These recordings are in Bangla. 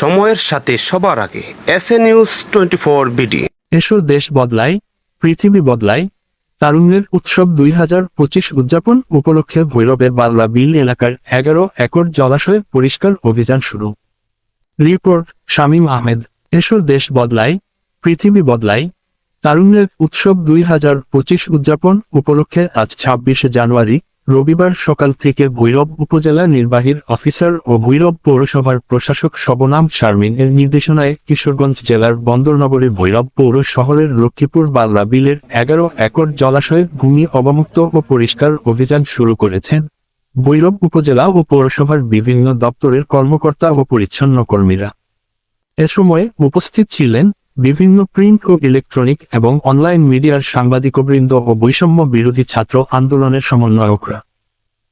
সময়ের সাথে সবার আগে S A news twenty four BD. এসো দেশ বদলাই পৃথিবী বদলাই তারুণ্যের উৎসব দুই হাজার পঁচিশ উদযাপন উপলক্ষে ভৈরবে বাল্লা বিল এলাকার এগারো একর জলাশয় পরিষ্কার অভিযান শুরু। রিপোর্ট, শামীম আহমেদ। এসো দেশ বদলাই পৃথিবী বদলাই তারুণ্যের উৎসব দুই হাজার পঁচিশ উদযাপন উপলক্ষে আজ ছাব্বিশে জানুয়ারি রবিবার সকাল থেকে ভৈরব উপজেলা নির্বাহীর অফিসার ও ভৈরব পৌরসভার প্রশাসক শবনাম শারমিন এর নির্দেশনায় কিশোরগঞ্জ জেলার বন্দরনগরে ভৈরব পৌর শহরের লক্ষ্মীপুর বাল্লা বিলের এগারো একর জলাশয়ে ভূমি অবমুক্ত ও পরিষ্কার অভিযান শুরু করেছেন ভৈরব উপজেলা ও পৌরসভার বিভিন্ন দপ্তরের কর্মকর্তা ও পরিচ্ছন্ন কর্মীরা এ সময় উপস্থিত ছিলেন বিভিন্ন প্রিন্ট ও ইলেকট্রনিক এবং অনলাইন মিডিয়ার সাংবাদিকবৃন্দ ও বৈষম্য বিরোধী ছাত্র আন্দোলনের সমন্বয়করা।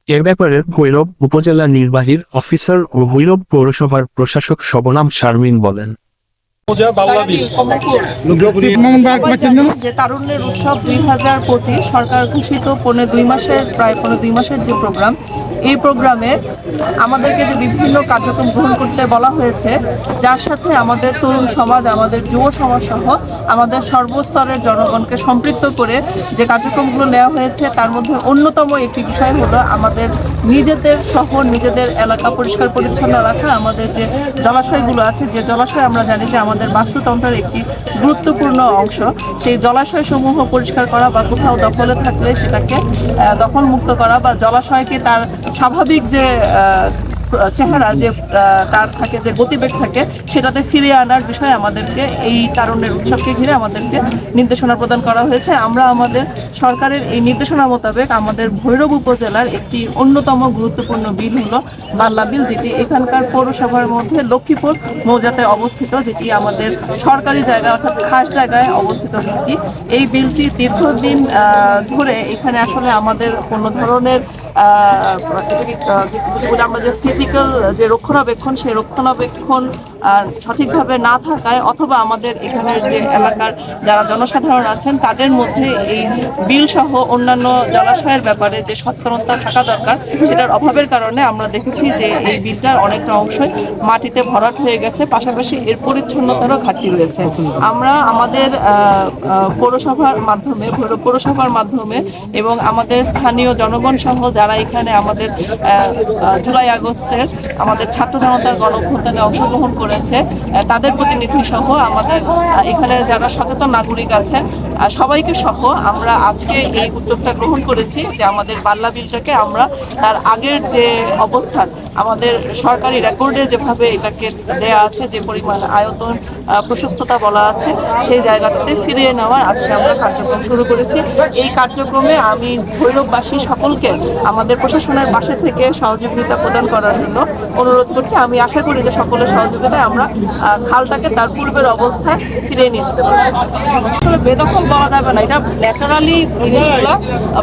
এ ব্যাপারে ভৈরব উপজেলা নির্বাহীর অফিসার ও ভৈরব পৌরসভার প্রশাসক শবনাম শারমিন বলেন। যে তারুণ্যের উৎসব দুই হাজার পঁচিশ সরকার ঘোষিত পৌনে দুই মাসের প্রায় পৌনে দুই মাসের যে প্রোগ্রাম এই প্রোগ্রামে আমাদেরকে যে বিভিন্ন কার্যক্রম গ্রহণ করতে বলা হয়েছে, যার সাথে আমাদের তরুণ সমাজ, আমাদের যুব সমাজ সহ আমাদের সর্বস্তরের জনগণকে সম্পৃক্ত করে যে কার্যক্রমগুলো নেওয়া হয়েছে, তার মধ্যে অন্যতম একটি বিষয় হলো আমাদের নিজেদের শহর, নিজেদের এলাকা পরিষ্কার পরিচ্ছন্ন রাখা, আমাদের যে জলাশয়গুলো আছে, যে জলাশয় আমরা জানি যে আমাদের বাস্তুতন্ত্রের একটি গুরুত্বপূর্ণ অংশ, সেই জলাশয় সমূহ পরিষ্কার করা বা কোথাও দখলে থাকলে সেটাকে দখলমুক্ত করা বা জলাশয়কে তার স্বাভাবিক যে চেহারা যে তার থাকে, যে গতিবেগ থাকে, সেটাতে ফিরিয়ে আনার বিষয়ে আমাদেরকে এই কারণের উৎসবকে ঘিরে আমাদেরকে নির্দেশনা প্রদান করা হয়েছে। আমরা আমাদের সরকারের এই নির্দেশনা মোতাবেক আমাদের ভৈরব উপজেলার একটি অন্যতম গুরুত্বপূর্ণ বিল হলো বাল্লা বিল, যেটি এখানকার পৌরসভার মধ্যে লক্ষ্মীপুর মৌজাতে অবস্থিত, যেটি আমাদের সরকারি জায়গা অর্থাৎ খাস জায়গায় অবস্থিত বিলটি। এই বিলটি দীর্ঘদিন ধরে এখানে আসলে আমাদের কোনো ধরনের এটাকে, যেটা যে ফিজিক্যাল যে রক্ষণাবেক্ষণ সেই রক্ষণাবেক্ষণ সঠিকভাবে না থাকায় অথবা আমাদের এখানের যে এলাকার যারা জনসাধারণ আছেন, তাদের মধ্যে এই বিল সহ অন্যান্য জলাশয়ের ব্যাপারে যে সচেতনতা থাকা দরকার, সেটার অভাবের কারণে আমরা দেখেছি যে এই বিলটার অনেকটা অংশই মাটিতে ভরাট হয়ে গেছে, পাশাপাশি এর পরিচ্ছন্নতারও ঘাটতি রয়েছে। আমরা আমাদের পৌরসভার মাধ্যমে পৌরসভার মাধ্যমে এবং আমাদের স্থানীয় জনগণ সহ যারা এখানে আমাদের জুলাই আগস্টের আমাদের ছাত্র জনতার গণঅভ্যুত্থানে অংশগ্রহণ করেছে। তাদের প্রতিনিধি সহ আমাদের এখানে যারা সচেতন নাগরিক আছেন সবাইকে সহ আমরা আজকে এই উদ্যোগটা গ্রহণ করেছি যে আমাদের বাল্লা বিলটাকে আমরা তার আগের যে অবস্থান, আমাদের সরকারি রেকর্ডে যেভাবে এটাকে দেয়া আছে, যে পরিমাণ আয়তন প্রশস্ততা বলা আছে, সেই জায়গাটাতে ফিরিয়ে নেওয়ার আজকে আমরা কার্যক্রম শুরু করেছি। এই কার্যক্রমে আমি ভৈরববাসী সকলকে আমাদের প্রশাসনের পাশে থেকে সহযোগিতা প্রদান করার জন্য অনুরোধ করছি। আমি আশা করি যে সকলের সহযোগিতায় আমরা খালটাকে তার পূর্বের অবস্থায় ফিরিয়ে নিয়ে যেতে পারব। আসলে বেদখল বলা যাবে না, এটা ন্যাচারালি জিনিসগুলো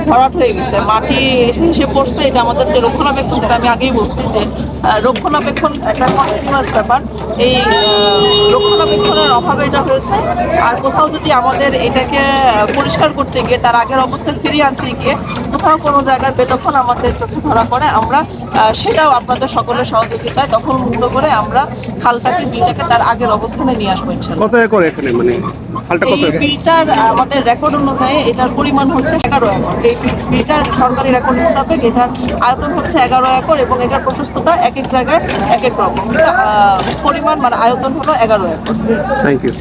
ভরাট হয়ে গেছে। মাটি এসে এসে পড়ছে, এটা আমাদের যে রক্ষণাবেক্ষণ, যেটা আমি আগেই বলছি যে রক্ষণাবেক্ষণ একটা কন্টিনিউয়াস ব্যাপার। এই রক্ষণাবেক্ষণের অভাবে এটা হয়েছে। আর কোথাও যদি আমাদের এটাকে পরিষ্কার করতে গিয়ে, তার আগের অবস্থায় ফিরিয়ে আনতে গিয়ে কোথাও কোনো জায়গায় বেতক্ষণ আমাদের চোখে ধরা পড়ে, আমরা সেটাও আপনাদের সকলের সহযোগিতায় দখল মুক্ত করে আমরা খালটাকে বিলটাকে তার আগের অবস্থানে নিয়ে আসব ইনশাল্লাহ কত একর এখানে মানে হালটা এই বিলটার আমাদের রেকর্ড অনুযায়ী এটার পরিমাণ হচ্ছে এগারো একর। এই বিলটার সরকারি রেকর্ড মোতাবেক এটার আয়তন হচ্ছে এগারো একর এবং এটার প্রশস্ততা এক এক জায়গায় এক এক রকম। পরিমাণ মানে আয়তন হলো এগারো একর। Thank you